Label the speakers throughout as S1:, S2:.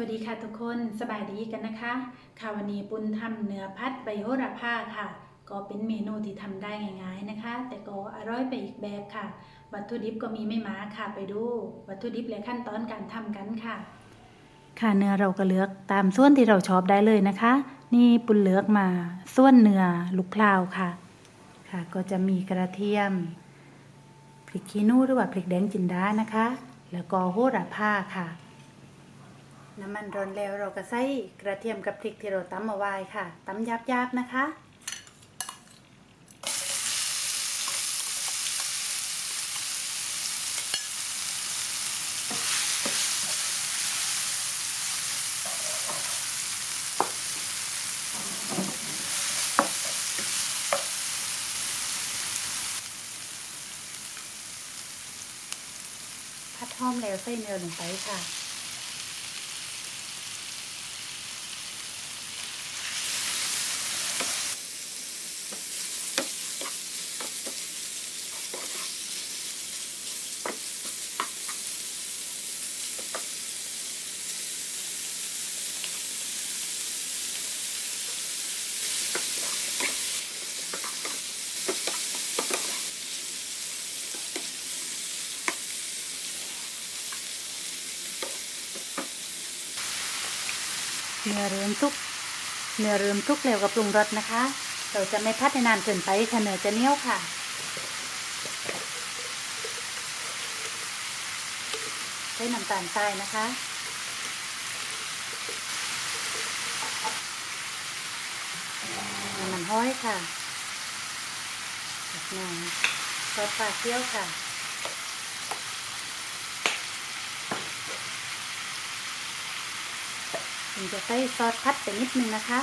S1: วัสดีค่ะทุกคนสบายดีกันนะคะค่ะวันนี้ปุณทำเนื้อพัดใบโหระพาค่ะ ก็เป็นเมนูที่ทำได้ง่ายๆนะคะ แต่ก็อร่อยไปอีกแบบค่ะ วัตถุดิบก็มีไม่มาค่ะ ไปดู วัตถุดิบและขั้นตอนการทำกันค่ะ ค่ะเนื้อเราก็เลือกตามส่วนที่เราชอบได้เลยนะคะ นี่ปุณเลือกมาส่วนเนื้อลูกพร้าวค่ะ ค่ะ ก็จะมีกระเทียมพริกขี้หนูหรือว่าพริกแดงจินดานะคะ แล้วก็โหระพาค่ะ น้ำมันร้อนแล้วเราก็ใส่กระเทียมกับพริกที่เราตำเอาไว้ค่ะตำยาบๆนะคะพัดหอมแล้วใส่เนื้อลงไปค่ะ เนื้อเริ่มทุก เนื้อเริ่มทุกแล้วกับปรุงรสนะคะ เราจะไม่พัดให้นานเกินไปค่ะเนื้อจะเนี้ยวค่ะ ใช้น้ำตาลทรายนะคะ น้ำมันห้อยค่ะเล็กน้อยซอสปลาเคี่ยวค่ะ ถึงจะใส่ซอสพัดไปนิดนึงนะคะ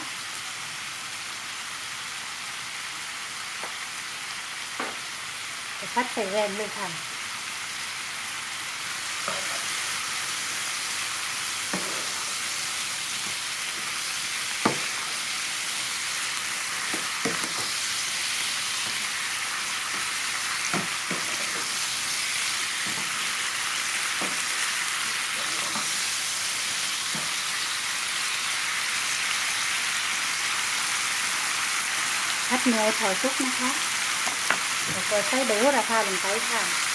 S1: จะพัดใส่แรงเลยค่ะ พัดเนื้อให้พอสุกนะคะแล้วก็ใส่ใบโหระพาลงไปค่ะ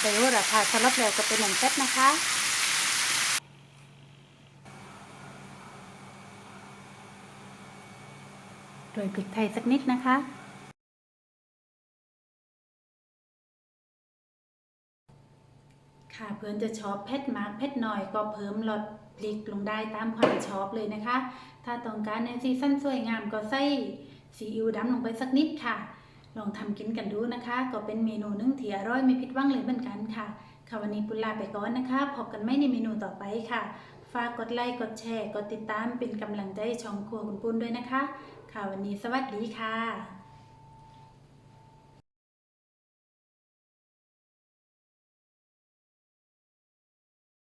S1: ใบโหระพาสลับแล้วก็เป็นหนึ่งเซตนะคะโดยพริกไทยสักนิดนะคะ ค่ะเพื่อนจะชอบเผ็ดมากเผ็ดน้อยก็เพิ่มรส พริกลงได้ตามความชอบเลยนะคะ ถ้าต้องการในซีซั่นสวยงามก็ใส่ซีอิ๊วดำลงไปสักนิดค่ะ ลองทำกินกันดูนะคะ ก็เป็นเมนูนึ่งที่อร่อยไม่ผิดหวังเลยเหมือนกันค่ะ ค่ะวันนี้ปุณลาไปก่อนนะคะพบกันไม่ในเมนูต่อไปค่ะ ฝากกดไลค์กดแชร์กดติดตามเป็นกำลังใจช่องครัวคุณปุ้นด้วยนะคะ ค่ะวันนี้สวัสดีค่ะ